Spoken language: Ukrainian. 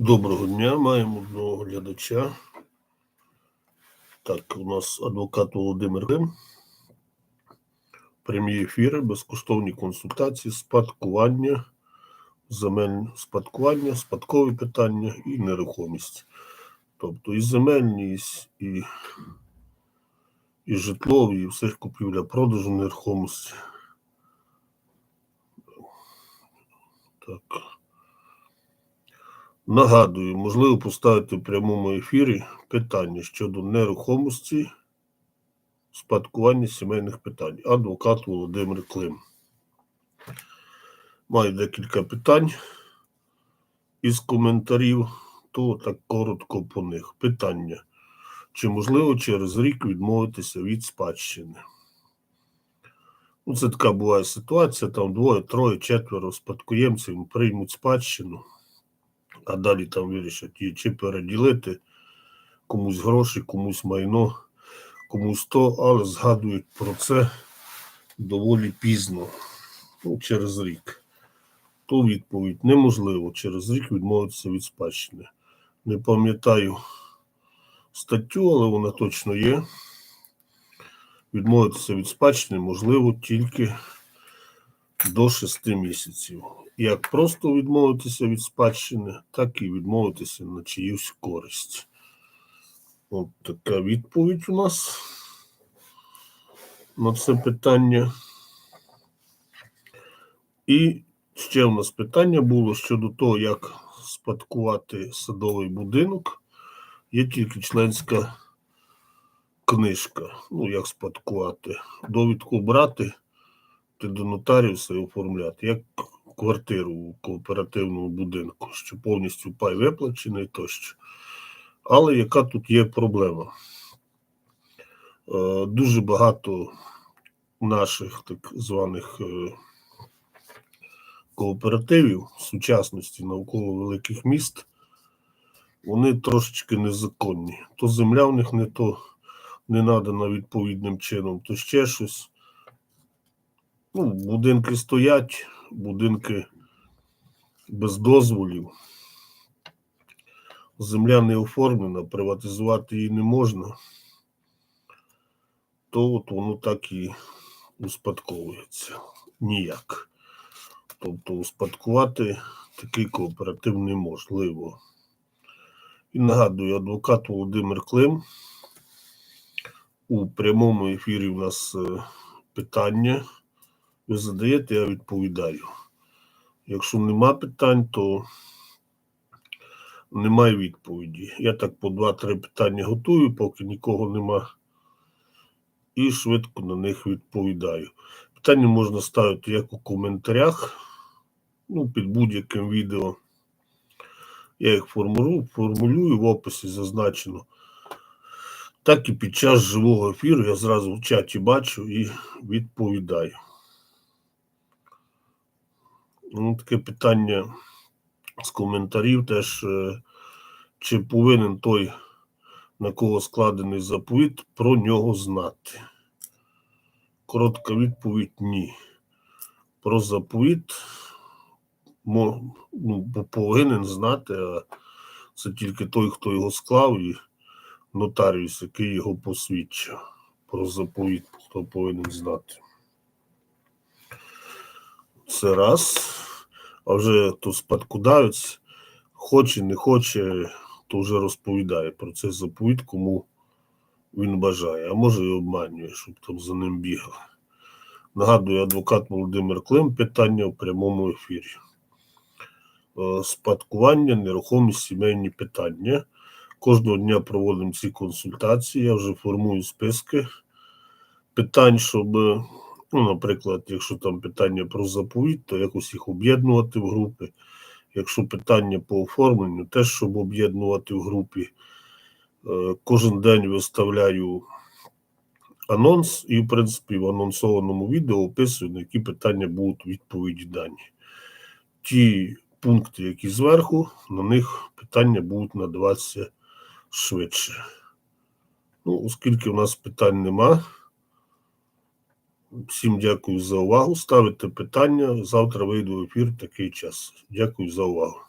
Доброго дня, маємо одного глядача. Так, у нас адвокат Володимир Грим. Прямі ефіри, безкоштовні консультації, спадкування, земельне спадкування, спадкові питання і нерухомість. Тобто і земельні, і, і, житлові, і все купівля продажу нерухомості. Так. Нагадую, можливо поставити в прямому ефірі питання щодо нерухомості, спадкування сімейних питань. Адвокат Володимир Клим. Маю декілька питань із коментарів, то так коротко по них. Питання. Чи можливо через рік відмовитися від спадщини? Ну, це така буває ситуація, там двоє, троє, четверо спадкоємців приймуть спадщину а далі там вирішать її чи переділити комусь гроші, комусь майно, комусь то, але згадують про це доволі пізно, ну, через рік. То відповідь неможливо через рік відмовитися від спадщини. Не пам'ятаю статтю, але вона точно є. Відмовитися від спадщини можливо тільки до 6 місяців. Як просто відмовитися від спадщини, так і відмовитися на чиюсь користь. От така відповідь у нас на це питання. І ще у нас питання було щодо того, як спадкувати садовий будинок. Є тільки членська книжка. Ну, як спадкувати. Довідку брати ти до нотаріуса і оформляти, як квартиру у кооперативному будинку, що повністю пай виплачений тощо. Але яка тут є проблема? Е, Дуже багато наших так званих е, кооперативів в сучасності навколо великих міст, вони трошечки незаконні. То земля в них не то не надана відповідним чином, то ще щось. Ну, будинки стоять, будинки без дозволів. Земля не оформлена, приватизувати її не можна. То от воно так і успадковується. Ніяк. Тобто успадкувати такий кооператив неможливо. І нагадую, адвокат Володимир Клим. У прямому ефірі у нас е, питання ви задаєте, я відповідаю. Якщо нема питань, то немає відповіді. Я так по два-три питання готую, поки нікого нема. І швидко на них відповідаю. Питання можна ставити як у коментарях, ну, під будь-яким відео. Я їх формулюю, формулюю в описі зазначено. Так і під час живого ефіру я зразу в чаті бачу і відповідаю. Ну, таке питання з коментарів теж, е, чи повинен той, на кого складений заповіт, про нього знати. Коротка відповідь ні. Про заповіт ну, повинен знати, а це тільки той, хто його склав, і нотаріус, який його посвідчив. Про заповіт, хто повинен знати. Це раз. А вже то спадкодавець, хоче, не хоче, то вже розповідає про це заповіт, кому він бажає, а може і обманює, щоб там за ним бігали. Нагадую, адвокат Володимир Клим, питання в прямому ефірі. Е, Спадкування, нерухомість, сімейні питання. Кожного дня проводимо ці консультації. Я вже формую списки питань, щоб, е, ну, наприклад, якщо там питання про заповіт, то якось їх об'єднувати в групи. Якщо питання по оформленню, теж щоб об'єднувати в групі. Е, Кожен день виставляю анонс, і, в принципі, в анонсованому відео описую, на які питання будуть відповіді дані. Ті пункти, які зверху, на них питання будуть надаватися швидше. Ну, оскільки у нас питань нема. Всім дякую за увагу. Ставите питання. Завтра вийду в ефір в такий час. Дякую за увагу.